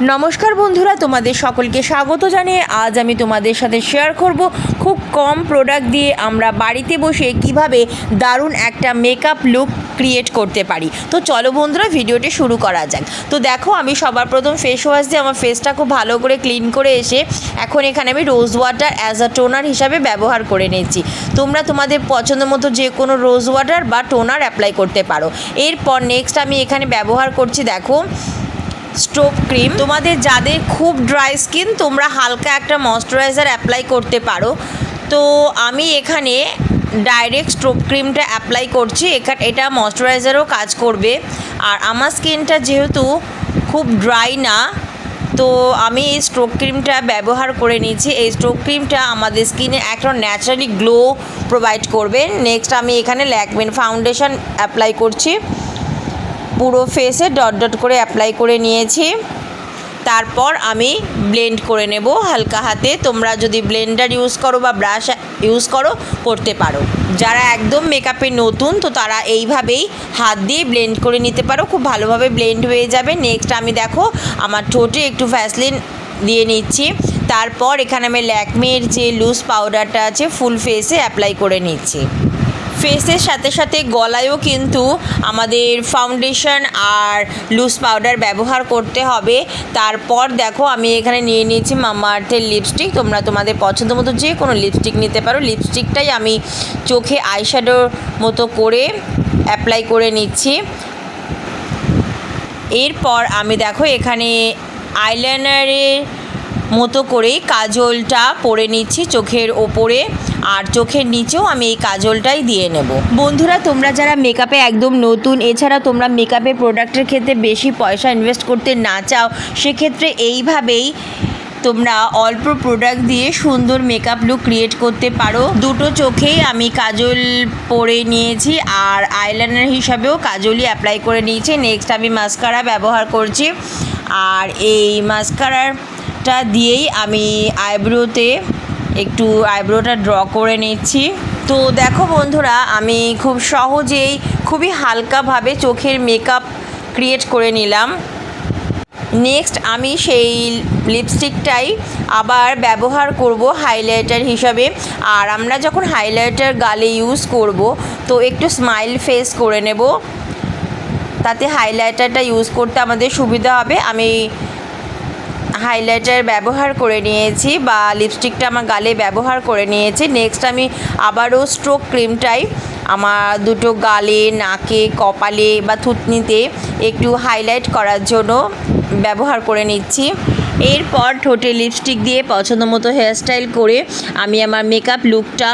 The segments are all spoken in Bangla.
নমস্কার বন্ধুরা, তোমাদের সকলকে স্বাগত জানিয়ে আজ আমি তোমাদের সাথে শেয়ার করব খুব কম প্রোডাক্ট দিয়ে আমরা বাড়িতে বসে কীভাবে দারুণ একটা মেকআপ লুক ক্রিয়েট করতে পারি। তো চলো বন্ধুরা, ভিডিওটি শুরু করা যাক। তো দেখো, আমি সবার প্রথম ফেস ওয়াশ দিয়ে আমার ফেসটা খুব ভালো করে ক্লিন করে এসে এখন এখানে আমি rose water as a toner হিসাবে ব্যবহার করে নিচ্ছি তোমরা তোমাদের পছন্দ মতো যে কোনো রোজ ওয়াটার বা টোনার অ্যাপ্লাই করতে পারো। এরপর নেক্সট আমি এখানে ব্যবহার করছি, দেখো স্টোভ ক্রিম তোমাদের যাদের খুব ড্রাই স্কিন তোমরা হালকা একটা ময়শ্চারাইজার অ্যাপ্লাই করতে পারো। তো আমি এখানে ডাইরেক্ট স্টোভ ক্রিমটা অ্যাপ্লাই করছি। এখানে এটা ময়শ্চারাইজারও কাজ করবে। আর আমার স্কিনটা যেহেতু খুব ড্রাই না, তো আমি এই স্ট্রোক ক্রিমটা ব্যবহার করে নিয়েছি। এই স্ট্রোক ক্রিমটা আমাদের স্কিনে একটা ন্যাচারালি গ্লো প্রোভাইড করবে। নেক্সট আমি এখানে ল্যাকমেন ফাউন্ডেশন অ্যাপ্লাই করছি। পুরো ফেসে ডট ডট করে অ্যাপ্লাই করে নিয়েছি। তারপর আমি ব্লেন্ড করে নেব হালকা হাতে। তোমরা যদি ব্লেন্ডার ইউজ করো বা ব্রাশ ইউজ করো, করতে পারো। যারা একদম মেকআপে নতুন, তো তারা এইভাবেই হাত দিয়ে ব্লেন্ড করে নিতে পারো। খুব ভালোভাবে ব্লেন্ড হয়ে যাবে। নেক্সট আমি দেখো, আমার ঠোঁটে একটু ভ্যাসলিন দিয়ে নিচ্ছি। তারপর এখানে আমি ল্যাকমের যে লুজ পাউডারটা আছে ফুল ফেসে অ্যাপ্লাই করে নিচ্ছি। ফেসের সাথে সাথে গলায়ও কিন্তু আমাদের ফাউন্ডেশন আর লুজ পাউডার ব্যবহার করতে হবে। তারপর দেখো, আমি এখানে নিয়ে নিয়েছি মামা আর্থের লিপস্টিক তোমরা তোমাদের পছন্দ মতো যে কোনো লিপস্টিক নিতে পারো। লিপস্টিকটাই আমি চোখে আইশ্যাডোর মতো করে অ্যাপ্লাই করে নিচ্ছি। এরপর আমি দেখো, এখানে আইলাইনারের মতো করেই কাজলটা পরে নিচ্ছি চোখের ওপরে। আর চোখের নিচেও আমি এই কাজলটাই দিয়ে নেব। বন্ধুরা, তোমরা যারা মেকআপে একদম নতুন এছাড়া তোমরা মেকআপের প্রোডাক্টের ক্ষেত্রে বেশি পয়সা ইনভেস্ট করতে না চাও, সেক্ষেত্রে এইভাবেই তোমরা অল্প প্রোডাক্ট দিয়ে সুন্দর মেকআপ লুক ক্রিয়েট করতে পারো। দুটো চোখেই আমি কাজল পরে নিয়েছি, আর আইলাইনার হিসাবেও কাজলই অ্যাপ্লাই করে নিয়েছি। নেক্সট আমি মাস্কারা ব্যবহার করছি। আর এই মাস্কারাটা দিয়েই আমি আইব্রোতে একটু আইব্রোটা ড্র করে নিচ্ছি। তো দেখো বন্ধুরা, আমি খুব সহজেই খুবই হালকাভাবে চোখের মেকআপ ক্রিয়েট করে নিলাম। নেক্সট আমি সেই লিপস্টিকটাই আবার ব্যবহার করব হাইলাইটার হিসাবে। আর আমরা যখন হাইলাইটার গালে ইউজ করব, তো একটু স্মাইল ফেস করে নেব। তাতে হাইলাইটারটা ইউজ করতে আমাদের সুবিধা হবে। আমি হাইলাইটার ব্যবহার করে নিয়েছি বা লিপস্টিকটা আমার গালে ব্যবহার করে নিয়েছি। নেক্সট আমি আবারও স্ট্রোক ক্রিমটাই আমার দুটো গালে, নাকে, কপালে বা থুতনিতে একটু হাইলাইট করার জন্য ব্যবহার করে নিচ্ছি। এরপর ঠোঁটে লিপস্টিক দিয়ে পছন্দ মতো হেয়ারস্টাইল করে আমি আমার মেকআপ লুকটা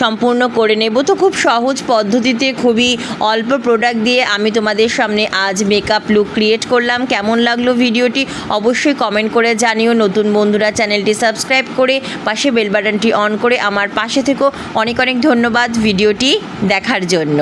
সম্পূর্ণ করে নেব। তো খুব সহজ পদ্ধতিতে, খুবই অল্প প্রোডাক্ট দিয়ে আমি তোমাদের সামনে আজ মেকআপ লুক ক্রিয়েট করলাম। কেমন লাগল ভিডিওটি অবশ্যই কমেন্ট করে জানিও। নতুন বন্ধুরা চ্যানেলটি সাবস্ক্রাইব করে পাশে বেল বাটনটি অন করে আমার পাশে থেকেও অনেক অনেক ধন্যবাদ ভিডিওটি দেখার জন্য।